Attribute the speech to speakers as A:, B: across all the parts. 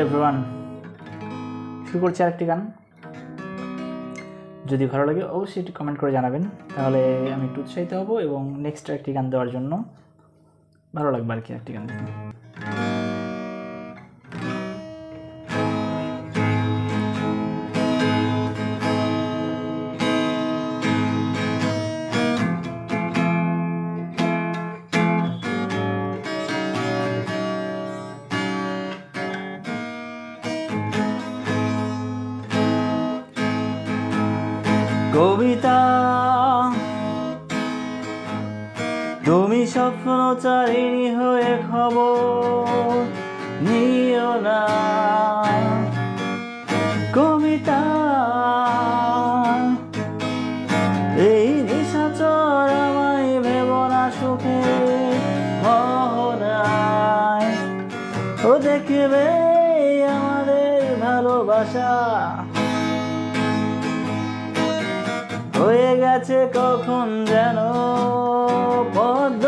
A: Everyone শুরু করছি আরেকটি গান। যদি ভালো লাগে অবশ্যই একটু কমেন্ট করে জানাবেন। তাহলে আমি একটু উৎসাহিত হব এবং নেক্সট একটি গান দেওয়ার জন্য ভালো লাগবে আর কি একটি গান কবিতা। তুমি স্বপ্নচারিণী হয়ে খবর নিও না। কবিতা, এই নিশাচর আমায় ভেব না, সুখে মোহনায় ও দেখবে আমাদের ভালোবাসা। গেছে কখন যেন? পদ্ম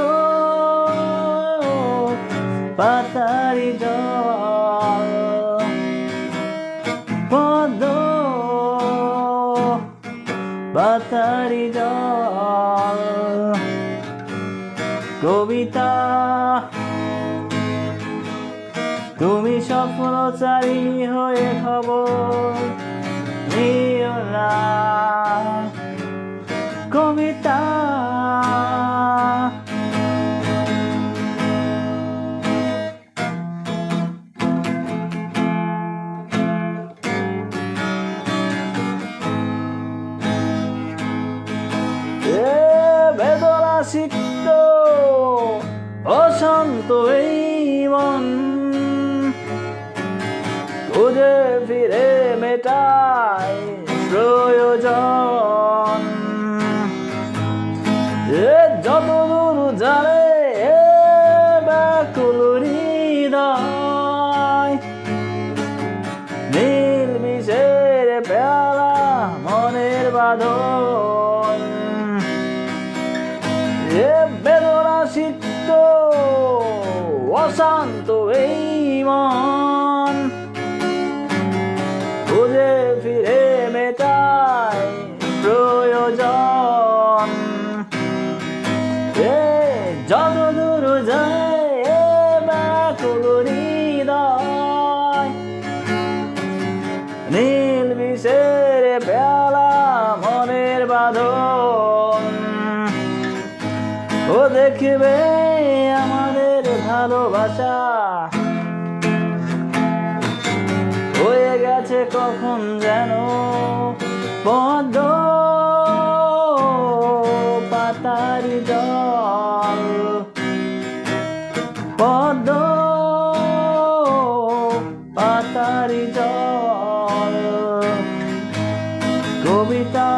A: পাতারি জল। পাতারি কবিতা তুমি স্বপ্নচারী হয়ে খবর নিও কবিতা এ বেদনা এ বেদনা সিক্ত অশান্ত এই মন। ভালোবাসা। হয়ে গেছে কখন যেন পদ্ম পাতারি জল। পদ্ম পাতারি জল। কবিতা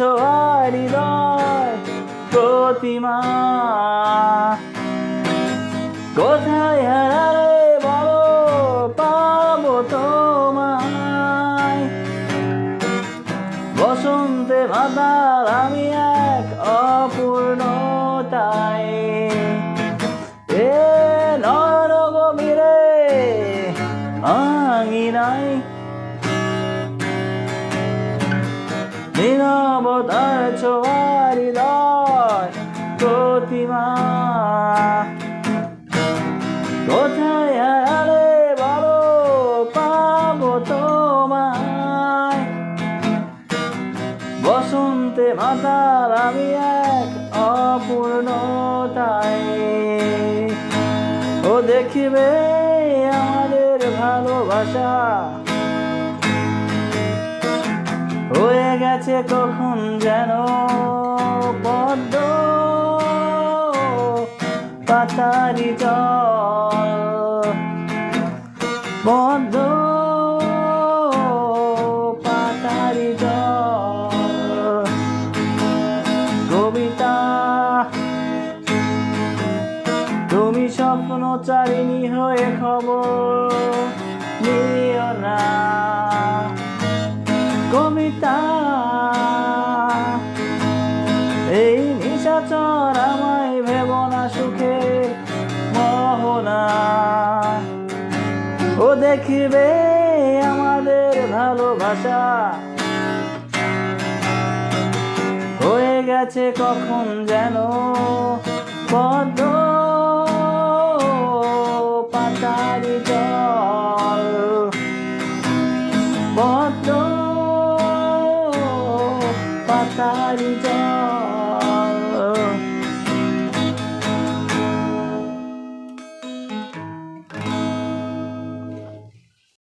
A: ছোঁয়ার হৃদয় প্রতিমা। কোথায় হারালে বলো পাবো তোমায়। বসন্তে ভাতার আমি এক অপূর্ণতায় নিরবতার ছোঁয়ার হৃদয় প্রতিমা। কোথায় হারালে বলো, পাবো তোমায়। বসন্তে মাতাল আমি এক অপূর্ণতায়। ও দেখবে আমাদের ভালোবাসা। হয়ে গেছে কখন যেন পদ্ম পাতারি জল। পদ্ম পাতারি জল। কবিতা, তুমি স্বপ্ন চারিণী হয়ে খবর নিও না। কবিতা ও দেখিবে আমাদের ভালোবাসা। হয়ে গেছে কখন যেন পদ্ম পাতারি জল। পদ্ম পাতারি জল।